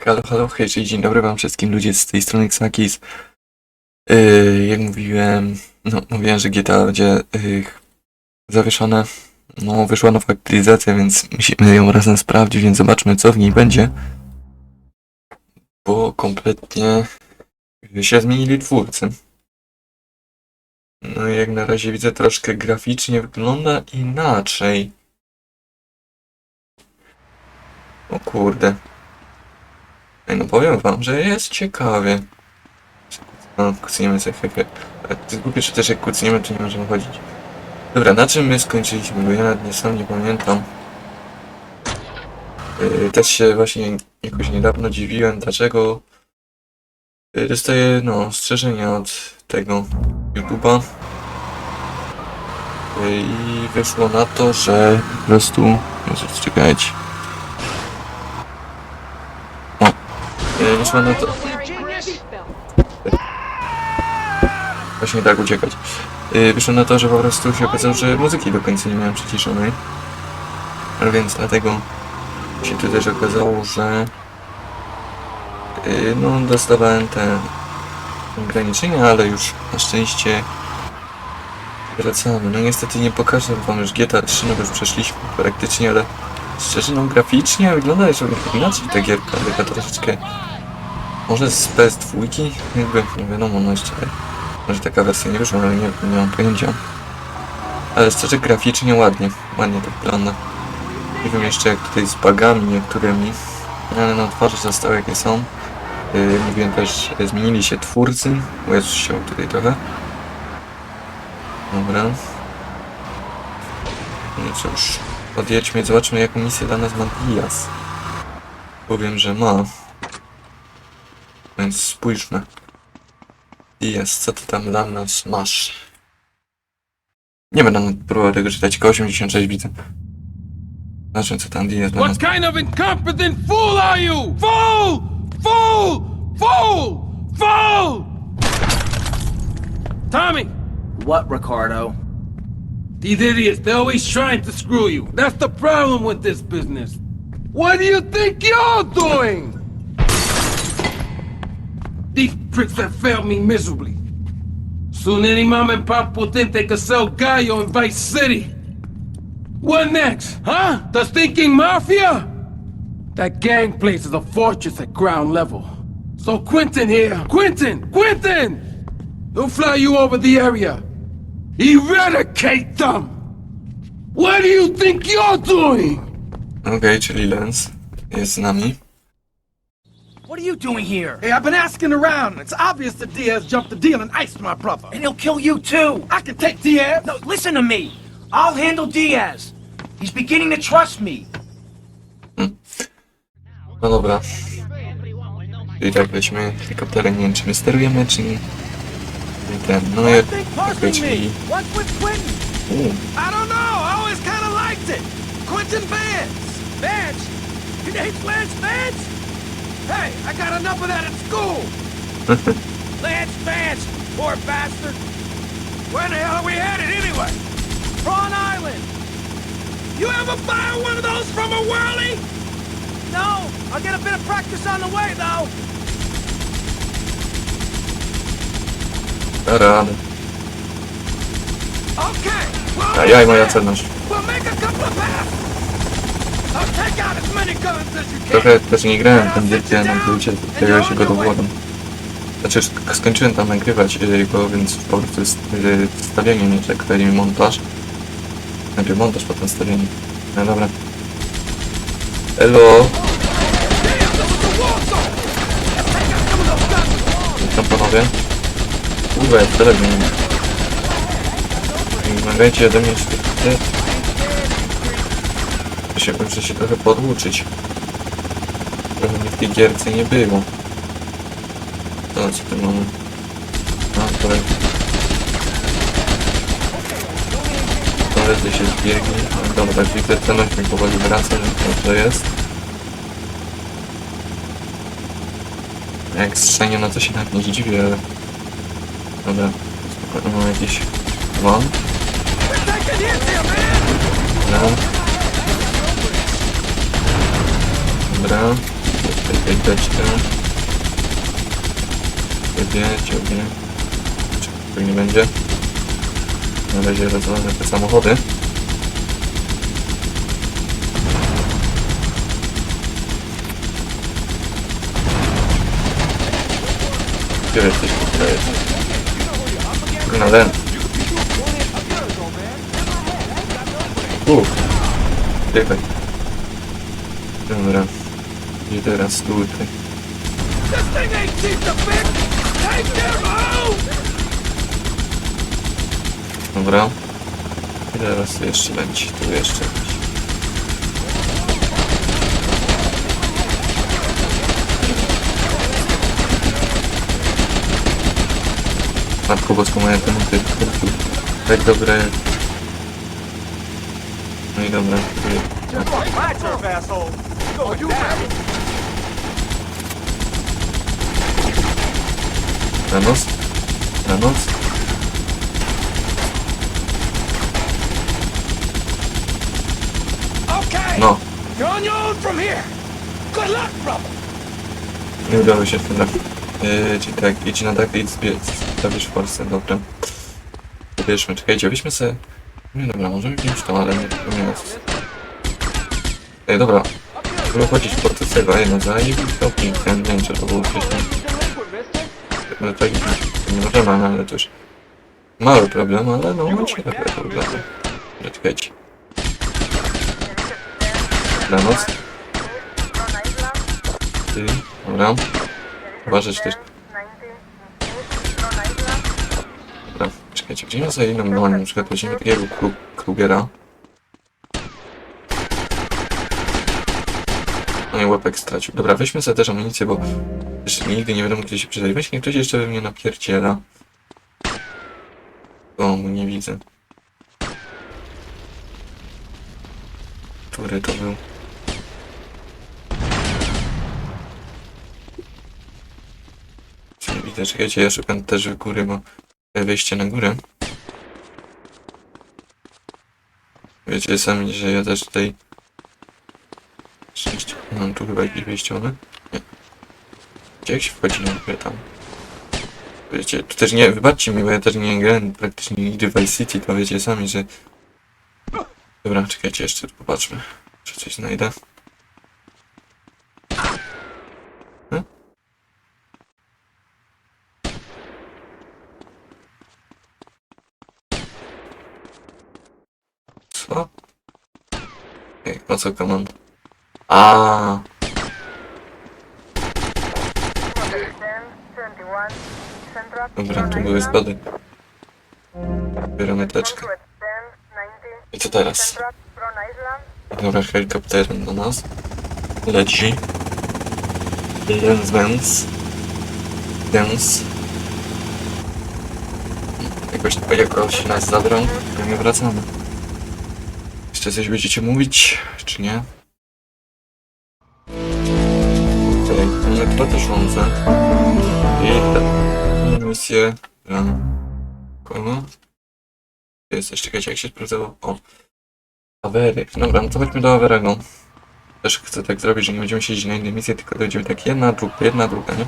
Halo, halo, hej, dzień dobry wam wszystkim ludzie z tej strony Xakis. Yy, jak mówiłem, no mówiłem, że GTA będzie yy, zawieszone. No, wyszła nowa aktualizacja, więc musimy ją razem sprawdzić, więc zobaczmy co w niej będzie. Bo kompletnie się zmienili twórcy. No jak na razie widzę troszkę graficznie wygląda inaczej. O kurde. No powiem wam, że jest ciekawie. No, kucniemy sobie hehe. Ale to jest głupie, że też jak kucniemy, to nie możemy chodzić. Dobra, na czym my skończyliśmy? Bo ja nawet nie sam nie pamiętam. Yy, też się właśnie jakoś niedawno dziwiłem, dlaczego yy, dostaję, no, ostrzeżenia od tego YouTube'a. Yy, I wyszło na to, że po prostu... Jezus, czekajcie. Wyszło na to... Właśnie tak uciekać. Yy, wyszło na to, że po prostu się okazało, że muzyki do końca nie miałem przyciszonej. Ale więc dlatego się tu też okazało, że yy, no dostawałem te ograniczenia, ale już na szczęście wracamy. No niestety nie pokażę wam już GTA 3, no już przeszliśmy praktycznie, ale szczerze no graficznie wygląda jeszcze inaczej ta gierka, taka troszeczkę może z PS2, jakby nie wiadomo, no jeszcze może taka wersja nie wyszła, ale nie, nie mam pojęcia. Ale szczerze graficznie ładnie, ładnie to wygląda. Nie wiem jeszcze jak tutaj z bugami niektórymi, ale na twarze zostały jakie są. Yy, mówiłem też, że zmienili się twórcy, bo jest się tutaj trochę. Dobra. No cóż, podjedźmy zobaczmy jaką misję dla nas ma Diaz. Powiem, że ma. Więc spójrzmy. Diaz, co ty tam dla nas masz? Nie będę próbował tego czytać, tylko 86 widzę. Zobaczmy co tam Diaz dla nas What kind of incompetent fool are you? Fool! Fool! Fool! Fool! Tommy! What, Ricardo? These idiots, they're always trying to screw you. That's the problem with this business. What do you think you're doing? These pricks have failed me miserably. Soon any mom and pop will think they could sell Gallo in Vice City. What next, huh? The stinking mafia? That gang place is a fortress at ground level. So Quentin here, Quentin, Quentin! He'll fly you over the area. Eradicate them! What do you think you're doing? Okej, czyli Lens jest nami. What are you doing here? Hey, I've been asking around. It's obvious that Diaz jumped the deal and iced my brother. And he'll kill you too! I can take Diaz. No, listen to me! I'll handle Diaz. He's beginning to trust me. No dobra. I tak weźmy helikopterem, nie wiem czy my sterujemy, czy nie. I ten, no i Think okej, personally me. czyli... What's Quentin? U, I don't know. I always kind of liked it. Quentin Vance. Vance? Your name's Lance Vance? Hey, I got enough of that at school. Lance Vance, poor bastard. Where the hell are we headed anyway? Prawn Island. You ever fire one of those from a whirly? No, I'll get a bit of practice on the way though. radę. Okay. Well, moja celność. We'll make a couple of passes. Trochę też nie grałem w ten wielkie na płycie, tego się go dowodem. Znaczy, sk- skończyłem tam nagrywać y, go, więc po prostu jest y, wstawienie, nie czekaj mi montaż. Najpierw montaż, potem stawienie. No dobra. Elo! Witam panowie. Kurwa, jak telewizor. Nie wymagajcie ode mnie świetnie. Muszę, muszę się trochę podłuczyć. Trochę mnie w tej gierce nie było. To co tu mamy? A, to Koledzy się zbiegli. No, dobra, widzę, ceność mi powoli wraca, że to jest. Jak strzenie, no to się nawet nie dziwię, ale... Dobra, spokojnie, mam jakiś... One. Taking hits here, man. Dobra. Dobra. Tutaj beczkę. Ciebie, ciebie. Czego nie będzie. Na razie rozwalone te samochody. Gdzie jesteś? Gdzie jesteś? Kurna, ten. Uff. Czekaj. Dobra. Gdzie teraz? Tutaj. Dobra. I teraz jeszcze będzie. Tu jeszcze. Matko Bosko, moja tematy. Tak dobre. No i dobra. tu- My turf, asshole. Go you Na noc? Na noc? No. Nie udało się. Yy, czyli tak, idź na dach i. Zabierz w Polsce, dobra. Zabierzmy, czekajcie, weźmy sobie... Nie dobra, możemy wziąć to, ale nie to nie jest. Ej, dobra. Żeby chodzić po to tego, ej, no zajebisty opnik, ten, nie wiem, czy to było wcześniej. No tak, nie możemy, ale to już... Mały problem, ale no, macie takie problemy. Czekajcie. Dobranoc. Ty, dobra. Uważać też. Dobra, czekajcie, weźmiemy sobie inną broń, na przykład weźmiemy takiego Kru- Krugera. I łepek stracił. Dobra, weźmy sobie też amunicję, bo nigdy nie wiadomo, gdzie się przydać. Niech ktoś jeszcze we mnie napierdziela. O, nie widzę. Który to był? Nie widzę, czekajcie, ja szukam też w góry, bo wejście na górę. Wiecie sami, że ja też tutaj... Mam tu chyba jakieś wejściowe? Nie. Gdzie jak się wchodzi na tam? Wiecie, tu też nie... Wybaczcie mi, bo ja też nie grałem praktycznie nigdy w Vice City, to wiecie sami, że... Dobra, czekajcie, jeszcze popatrzmy. Czy coś znajdę? Hmm? Co? Ej, o co komand? A, dobra, tu były spady. Bieramy teczkę. I co teraz? Dobra, helikopterem do nas. Leci. Lens Benz. Dance. Jakoś, jakoś nas zabrał, to nie wracamy. Jeszcze coś będziecie mówić, czy nie? Mamy 2000. I dla kogo? To jest jeszcze czekajcie, jak się sprawdzało? O. Awery. Dobra, no to chodźmy do Averego. Też chcę tak zrobić, że nie będziemy siedzieć na innej misji, tylko będziemy tak jedna, druga, jedna, druga, nie?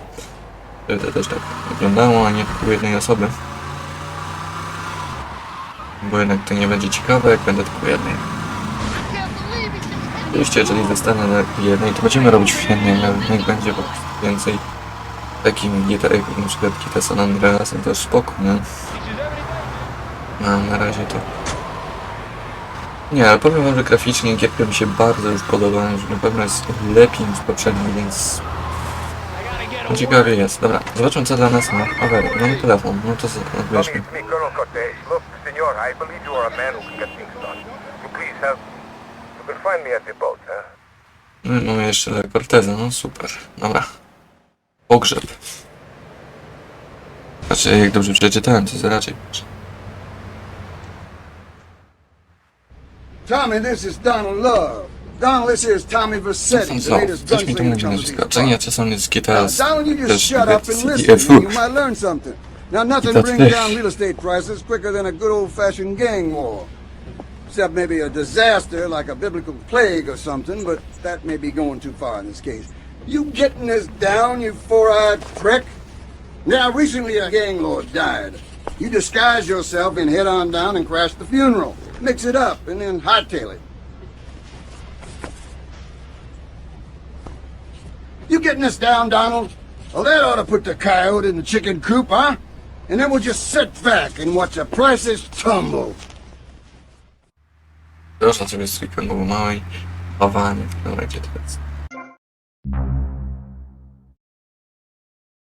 Żeby to też tak wyglądało, a nie tylko jednej osoby. Bo jednak to nie będzie ciekawe, jak będę tylko jednej. Oczywiście, jeżeli zostanę na jednej, to będziemy robić w jednej, ale niech będzie po prostu więcej takim gitar, jak na przykład Kita San Andreas, to spoko, nie? No, na razie to... Nie, ale powiem wam, że graficznie gierka mi się bardzo już podoba, że na pewno jest lepiej niż poprzedni, więc... No, ciekawie jest. Dobra, zobaczmy co dla nas ma Aver. Mamy telefon, no to odbierzmy. Find me at the boat, huh? No i mamy jeszcze Corteza, no super. Dobra. Pogrzeb. Znaczy, jak dobrze przeczytałem, to raczej. Tommy, this is Donald Love. Donald, this is Tommy tam the latest Coś mi tu gunslinger nie, parts. czasem jest z Donald, you just shut up and listen. You might learn something. Now, nothing brings down real estate prices quicker than a good old-fashioned gang war. Except maybe a disaster like a biblical plague or something, but that may be going too far in this case. You getting this down, you four-eyed prick? Now, recently a gang lord died. You disguise yourself and head on down and crash the funeral. Mix it up and then hightail it. You getting this down, Donald? Well, that ought to put the coyote in the chicken coop, huh? And then we'll just sit back and watch the prices tumble. Proszę sobie z weekendu małej bawany. Dobra, gdzie to jest?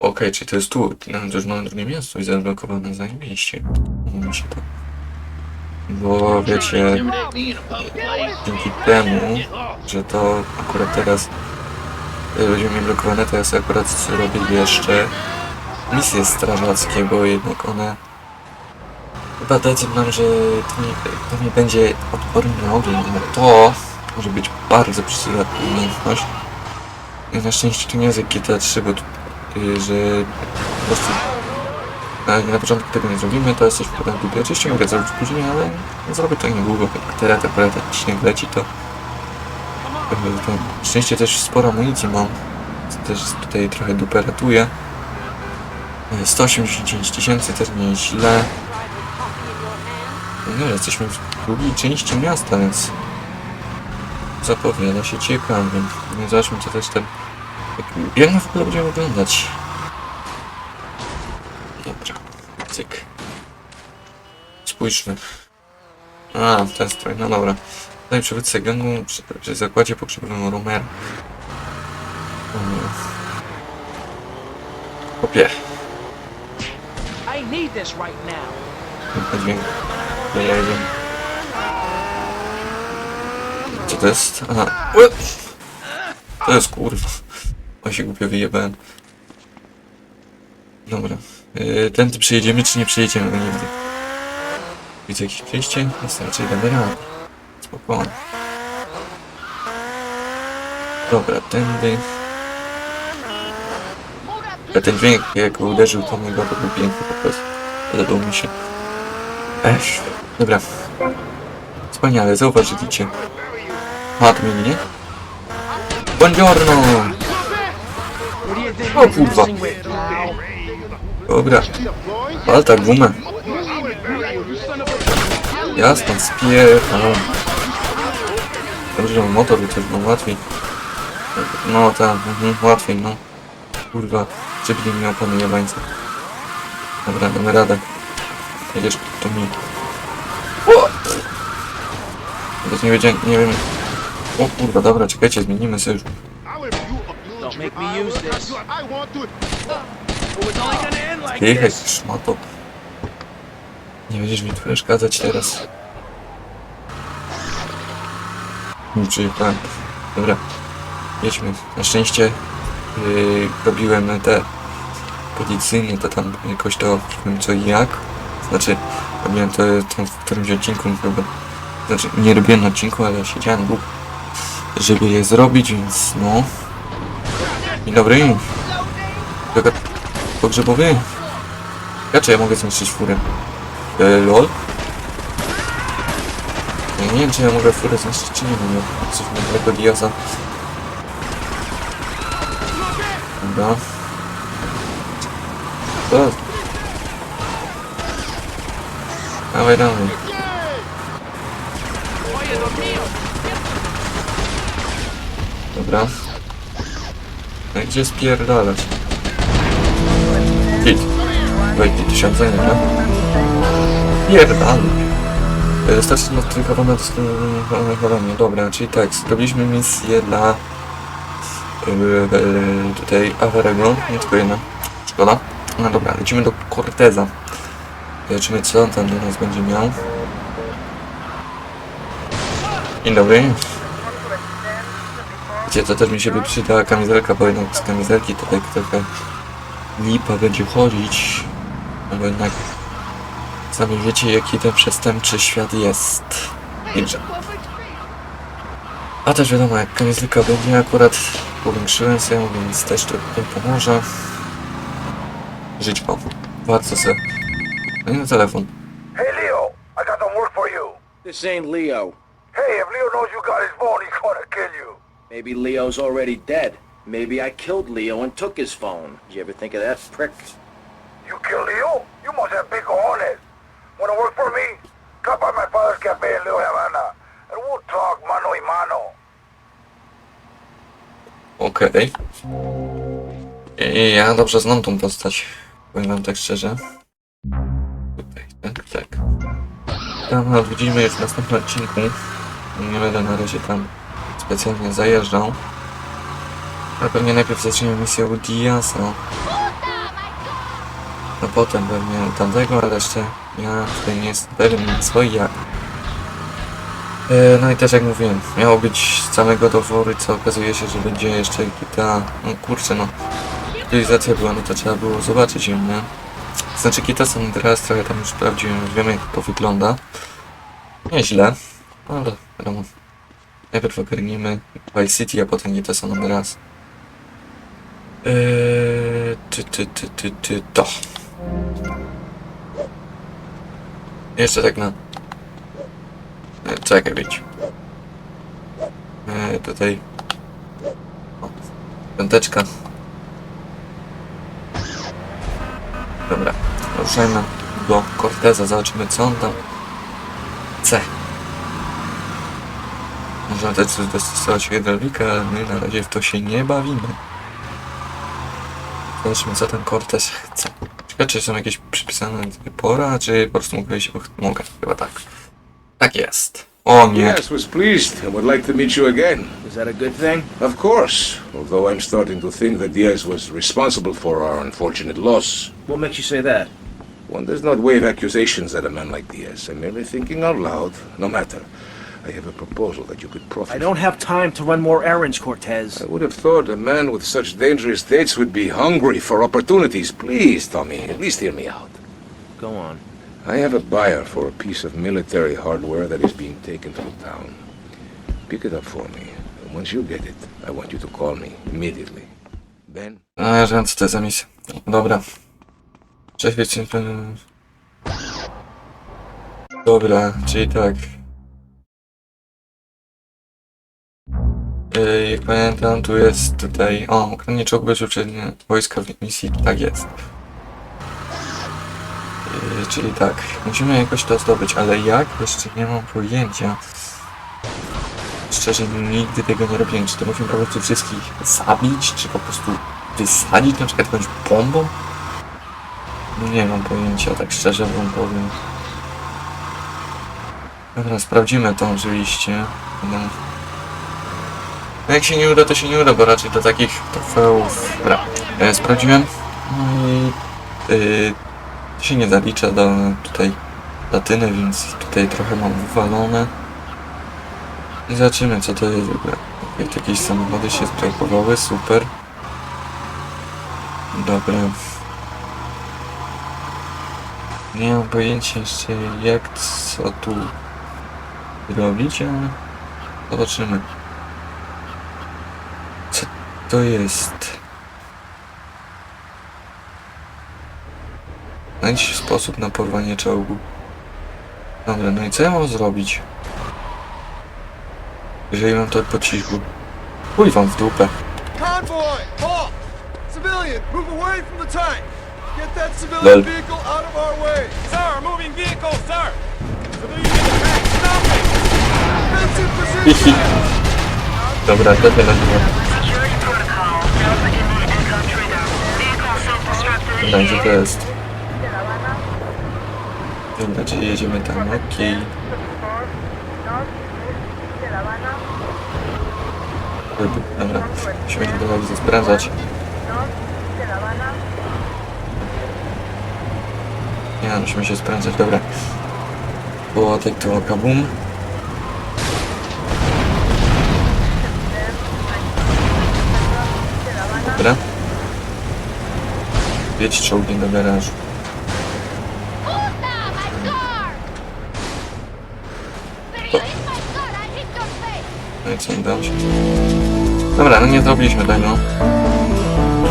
Okej, czyli to jest tu. To już mamy drugie miasto i zablokowane zajebiście. Mi się to. Bo wiecie, dzięki temu, że to akurat teraz y, będzie mi blokowane, to ja sobie akurat robię jeszcze misje strażackie, bo jednak one chyba dadzą nam, że to nie, to nie będzie odporny na ogień, ale to może być bardzo przydatna umiejętność. Na szczęście to nie jest jak GTA 3, bo że po prostu na, na początku tego nie zrobimy, to jest coś w porządku. Oczywiście mogę zrobić później, ale zrobię to niedługo. Jak teraz akurat jak śnieg leci, to, y, to szczęście też sporo amunicji mam. Co też tutaj trochę dupę ratuje. Y, 189 tysięcy też nie źle. No, jesteśmy w drugiej części miasta, więc zapowiada się ciekawie. No, zobaczmy, co też ten... Jak, on w ogóle będzie wyglądać. Dobra, cyk. Spójrzmy. A, ten strój, no dobra. Tutaj przywódcę gangu przy, przy zakładzie pogrzebowym Romero. Kopie. I need this right now. Ten dźwięk. Ja jedzie. Co to jest? Aha. To jest kurwa. O się głupio wyjebałem. Dobra. Yy, tędy przejedziemy, czy nie przejedziemy nigdy? Widzę jakieś przejście? Jest raczej będę rad. Spokojnie. Dobra, tędy. A ten dźwięk jak uderzył to mnie to był piękny po prostu. Podobał mi się. Ech, dobra. Wspaniale, zauważyliście. Madmin, nie? Buongiorno! O kurwa. Dobra. Wal tak gumę. Ja stąd spierdalam. Dobrze, że mam motor, to już mam łatwiej. No tak, mhm, łatwiej, no. Kurwa, żeby nie miał panu jebańca. Dobra, damy radę. Jedziesz to mi. O! Teraz nie wiedziałem, nie wiem. O kurwa, dobra, czekajcie, zmienimy sojusz. Don't make me use this. It's only gonna end like Jechać, szmato. Nie będziesz mi tu przeszkadzać teraz. Czyli tak. Dobra. Jedźmy. Na szczęście yy, robiłem te policyjne, to tam jakoś to wiem co i jak. Znaczy, robiłem to tam w którymś odcinku chyba. Znaczy, nie robiłem odcinku, ale siedziałem długo, żeby je zrobić, więc no. Dzień dobry. Pogrzebowy? Ja czy ja mogę zniszczyć furę? E, lol? Ja nie wiem czy ja mogę furę zniszczyć czy nie mogę. Coś mojego diaza. Dobra. To... Dawaj, dawaj. Dobra. No i gdzie spierdalać? Hit. Wejdzie tysiące, nie? Pierdal. Wystarczy notyfikowane dostosowanie. Dobra, czyli tak, zrobiliśmy misję dla yy, yy, tutaj Averego, nie tylko jedna. Szkoda. No dobra, lecimy do Corteza. Zobaczymy co on tam do nas będzie miał. Dzień dobry. Gdzie to też mi się by przydała kamizelka, bo jednak z kamizelki to tak trochę lipa będzie chodzić. No bo jednak sami wiecie jaki ten przestępczy świat jest. Dobrze. A też wiadomo jak kamizelka będzie akurat powiększyłem sobie, więc też to tym pomoże. Żyć wam. Bardzo se. No i na. Hey, Leo, I got some work for you. This ain't Leo. Hey, if Leo knows you got his phone, he's gonna kill you. Maybe Leo's already dead. Maybe I killed Leo and took his phone. Did you ever think of that, prick? You killed Leo? You must have big cojones. Wanna work for me? Come by my father's cafe in Little Havana, and we'll talk mano y mano. Okej. I Ja dobrze znam tą postać. Powiem wam tak szczerze. Tam odwiedzimy już w następnym odcinku. Nie będę na razie tam specjalnie zajeżdżał. Ale pewnie najpierw zaczniemy misję u Diasa. No potem pewnie tamtego, ale jeszcze ja tutaj nie jestem pewien co i jak. E, No i też jak mówiłem, miało być samego doworu, co okazuje się, że będzie jeszcze GTA. No kurczę, no. Aktualizacja była, no to trzeba było zobaczyć ją, nie? Znaczy GTA San Andreas trochę tam już sprawdziłem, wiemy jak to wygląda. Nieźle, ale wiadomo. Najpierw ogarnijmy Vice City, a potem GTA San Andreas. Eee, ty, ty, ty, ty, ty, to. Jeszcze tak na E, Czekaj, być. E, tutaj. O, piąteczka. Dobra, ruszajmy do Corteza, zobaczymy co on tam chce. Możemy też dostosować hydraulikę, ale my na razie w to się nie bawimy. Zobaczmy co ten Cortez chce. Ciekawe czy są jakieś przypisane pora, czy po prostu mogę się... Mogę, chyba tak. Tak jest. O nie. Yes, was pleased and would like to meet you again. Is that a good thing? Of course, although I'm starting to think that Diaz was responsible for our unfortunate loss. What makes you say that? One does not wave accusations at a man like Diaz. I'm merely thinking out loud. No matter. I have a proposal that you could profit I don't have time to run more errands, Cortez. I would have thought a man with such dangerous dates would be hungry for opportunities. Please, Tommy, at least hear me out. Go on. I have a buyer for a piece of military hardware that is being taken through town. Pick it up for me. And once you get it, I want you to call me immediately. Ben? A, że co to jest za Dobra. Cześć, wiecie. Dobra, czyli tak. Yy, Jak pamiętam, tu jest tutaj. O, ukradnie czołg bezpośrednio wojska w misji. Tak jest. Yy, Czyli tak, musimy jakoś to zdobyć, ale jak? Jeszcze nie mam pojęcia. Szczerze, nigdy tego nie robiłem. Czy to musimy po prostu wszystkich zabić, czy po prostu wysadzić na przykład jakąś bombą? No nie mam pojęcia, tak szczerze wam powiem. Dobra, sprawdzimy to oczywiście. No. No jak się nie uda, to się nie uda, bo raczej do takich trofeów... Dobra, e, sprawdziłem. No i... Yy, się nie zalicza do tutaj latyny, więc tutaj trochę mam wywalone. I zobaczymy co to jest w ogóle. Jakieś samochody się zblokowały, super. Dobra. Nie mam pojęcia jeszcze jak co tu robić, ale zobaczymy. Co to jest? Znajdź sposób na porwanie czołgu. Dobra, no i co ja mam zrobić? Jeżeli mam to po cichu. Chuj wam w dupę. Convoy! Halt! Civilian, move away from the tank! Get that civilian Lol. vehicle out of our way! Sir, moving vehicle, sir! Civilian stop it! Position! Dobra, to tyle było. Security protocol. Delta India Echo Trigger. Vehicle self-destructed Dobra, gdzie to initiated. jest? Dobra, czyli jedziemy tam, okej. Dobra, musimy się trochę sprawdzać. Nie, musimy się sprawdzać, dobra. Było tak to kabum. Dobra. Wiedź czołgiem do garażu. No i co, udało się? Dobra, no nie zrobiliśmy tego.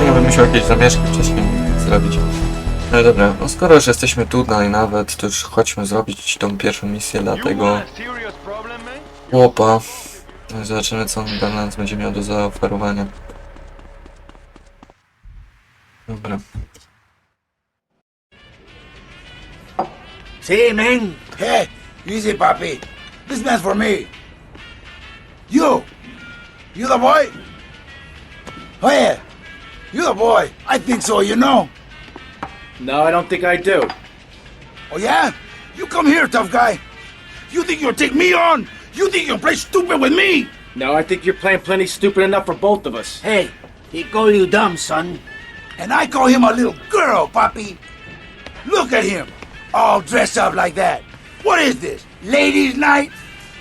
Ja bym musiał jakieś zamieszki wcześniej zrobić. No dobra, no skoro już jesteśmy tutaj nawet, to już chodźmy zrobić tą pierwszą misję dla tego chłopa. No i zobaczymy co on dla nas będzie miał do zaoferowania. Dobra. See, man. Hey, easy, Papi. This man's for me. You. You the boy? Oh, yeah. You the boy. I think so, you know. No, I don't think I do. Oh, yeah? You come here, tough guy. You think you'll take me on? You think you'll play stupid with me? No, I think you're playing plenty stupid enough for both of us. Hey, he call you dumb, son. And I call him a little girl, Papi. Look at him, all dressed up like that. What is this? Ladies' night?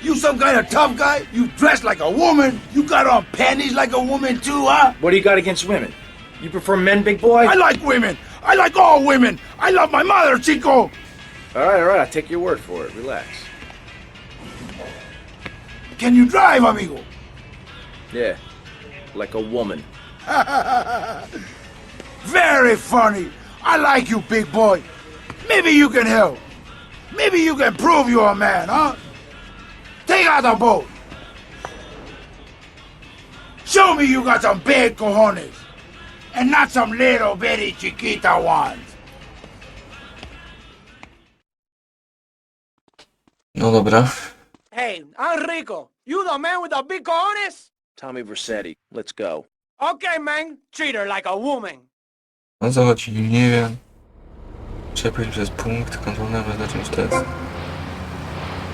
You some kind of tough guy? You dress like a woman? You got on panties like a woman too, huh? What do you got against women? You prefer men, big boy? I like women. I like all women. I love my mother, Chico. All right, all right, I'll take your word for it. Relax. Can you drive, amigo? Yeah, like a woman. Very funny. I like you, big boy. Maybe you can help. Maybe you can prove you're a man, huh? Take out the boat. Show me you got some big cojones. And not some little bitty chiquita ones. No dobra. Hey, I'm Rico. You the man with the big cojones? Tommy Versetti, let's go. Okay, man. Treat her like a woman. O co chodzi? Nie wiem. Przebyć przez punkt kontrolny, bez zacząć test.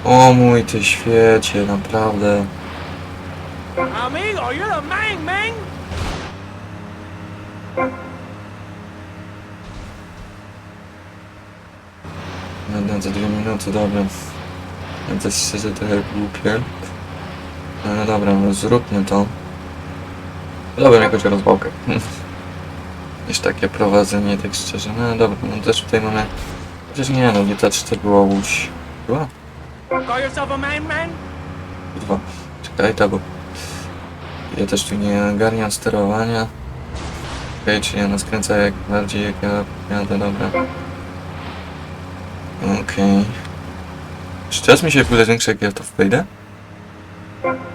O mój ty świecie, naprawdę. Amigo, you're the man, man. Będę za dwie minuty, dobra. Ja to jest szczerze trochę głupie. No, no dobra, no zróbmy to. Dobra, jakoś rozwałkę. Już takie prowadzenie, tak szczerze. No dobra, no też tutaj mamy... Przecież nie no, nie ta 4 była łódź. Była? Call yourself a man, man? Kurwa. Czekaj, ta, bo... Ja też tu nie ogarniam sterowania. Okej, czy ja naskręcę jak bardziej jak ja jadę, dobra. Okej. Czy czas mi się zwiększa jak ja to wejdę?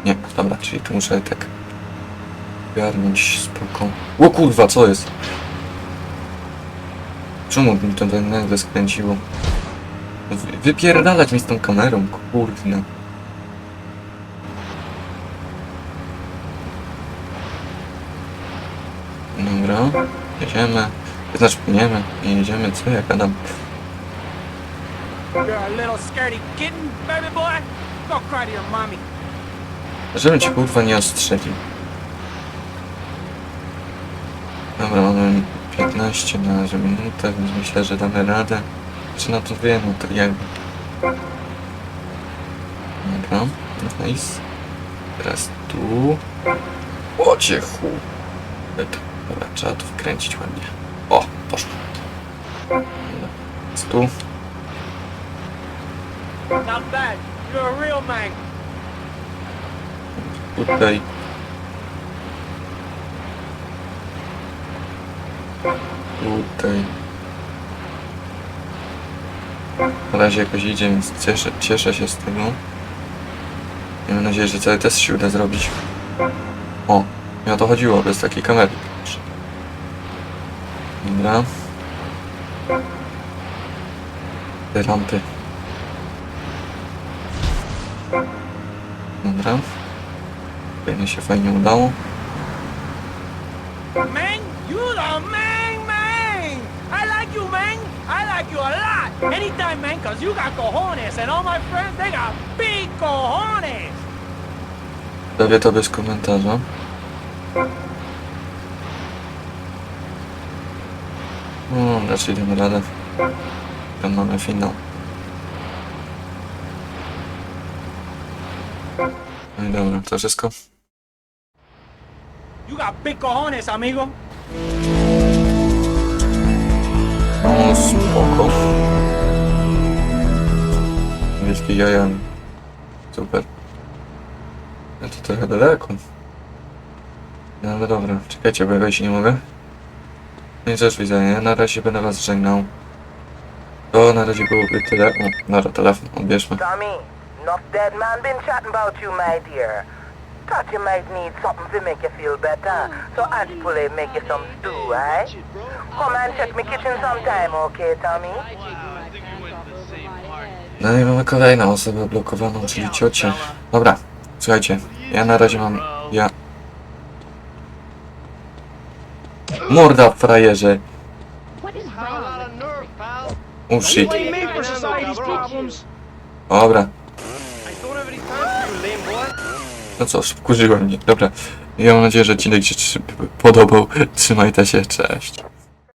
Nie, dobra, czyli tu muszę tak ogarnąć spoko. O kurwa, co jest? Czemu mi to tak nagle skręciło? Wy- Wypierdalać mi z tą kamerą, kurde. Jedziemy. Znaczy płyniemy, nie jedziemy, co ja gadam. Żebym cię kurwa nie ostrzelił. Dobra, mamy 15 na minutę, więc myślę, że damy radę. Czy na to wiem, no to jakby. Dobra, nice. Teraz tu. O cię chu. Dobra, trzeba tu wkręcić ładnie. O, poszło. Jest tu. Tutaj. Tutaj. Na razie jakoś idzie, więc cieszę, cieszę się z tego. Mam nadzieję, że cały test się uda zrobić. O, mi o to chodziło, bez takiej kamery. Dobra. Te lampy. Dobra. Fajnie się fajnie udało. Man, you the man, man. I like you, man. I like you a lot. Anytime, man, cause you got cojones, and all my friends, they got big cojones. Prawie to bez komentarza. No, raczej damy radę. Tam mamy finał. No i dobra, to wszystko. You got big cojones, amigo. No, spoko. Wielkie jaja. Super. Ja to trochę daleko. No ale dobra, czekajcie, bo ja wejść nie mogę. No i widzę, ja na razie będę was żegnał. To na razie byłoby tyle. O, dobra, telefon, odbierzmy. Tommy, dead man been chatting about you, my dear. Thought you might need something to make you feel better. So make you some stew, eh? Come and check me kitchen sometime, okay, Tommy? No i mamy kolejną osobę blokowaną, czyli ciocię. Dobra, słuchajcie, ja na razie mam... ja... Morda frajerze! Oh shit. Dobra, no cóż, wkurzyło mnie. Dobra, ja mam nadzieję, że odcinek się trzy- podobał. Trzymajcie się, cześć.